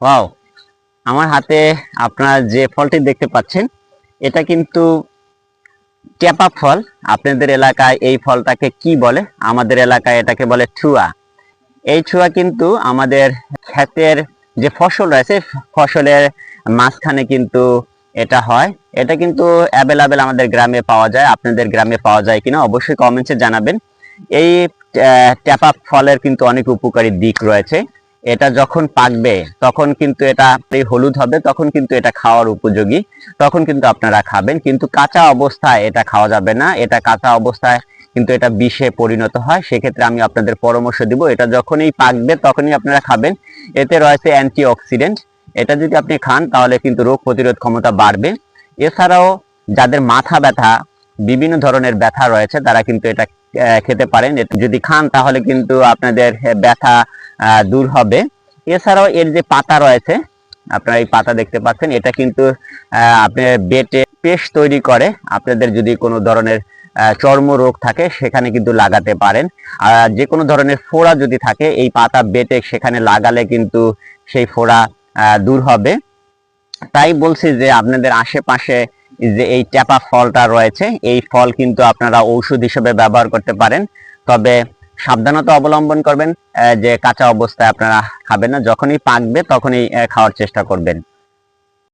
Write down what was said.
Wow আমার হাতে আপনারা যে ফলটি দেখতে পাচ্ছেন, এটা কিন্তু ট্যাপা ফল। আপনাদের এলাকায় এই ফলটাকে কি বলে? আমাদের এলাকায় এটাকে বলে ঠুয়া। এই ঠুয়া কিন্তু আমাদের ক্ষেতের যে ফসল রয়েছে, ফসলের মাঝখানে কিন্তু এটা হয়। এটা কিন্তু অ্যাভেলেবেল আমাদের গ্রামে পাওয়া যায়। আপনাদের গ্রামে পাওয়া যায় কিনা অবশ্যই কমেন্টসে জানাবেন। এই ট্যাপা ফলের কিন্তু অনেক উপকারী দিক রয়েছে। এটা যখন পাকবে, তখন কিন্তু এটা হলুদ হবে, তখন কিন্তু এটা খাওয়ার উপযোগী, তখন কিন্তু আপনারা খাবেন। কিন্তু কাঁচা অবস্থায় এটা খাওয়া যাবে না, এটা কাঁচা অবস্থায় কিন্তু এটা বিষে পরিণত হয়। সেক্ষেত্রে আমি আপনাদের পরামর্শ দিব, এটা যখনই পাকবে তখনই আপনারা খাবেন। এতে রয়েছে অ্যান্টি অক্সিডেন্ট এটা যদি আপনি খান, তাহলে কিন্তু রোগ প্রতিরোধ ক্ষমতা বাড়বে। এছাড়াও যাদের মাথা ব্যথা, বিভিন্ন ধরনের ব্যথা রয়েছে, তারা কিন্তু এটা খেতে পারেন। যদি খান, তাহলে কিন্তু আপনাদের ব্যথা দূর হবে। এছাড়াও এর যে পাতা রয়েছে, আপনারা এই পাতা দেখতে পাচ্ছেন, এটা কিন্তু আপনার বেটে পেস্ট তৈরি করে। আপনাদের যদি কোনো ধরনের চর্ম রোগ থাকে, সেখানে কিন্তু লাগাতে পারেন। আর যে কোনো ধরনের ফোড়া যদি থাকে, এই পাতা বেটে সেখানে লাগালে কিন্তু সেই ফোড়া দূর হবে। তাই বলছি যে, আপনাদের আশেপাশে যে এই ট্যাপা ফলটা রয়েছে, এই ফল কিন্তু আপনারা ঔষধ হিসেবে ব্যবহার করতে পারেন। তবে সাবধানতা অবলম্বন করবেন যে কাঁচা অবস্থায় আপনারা খাবেন না। যখনই পাকবে তখনই খাওয়ার চেষ্টা করবেন।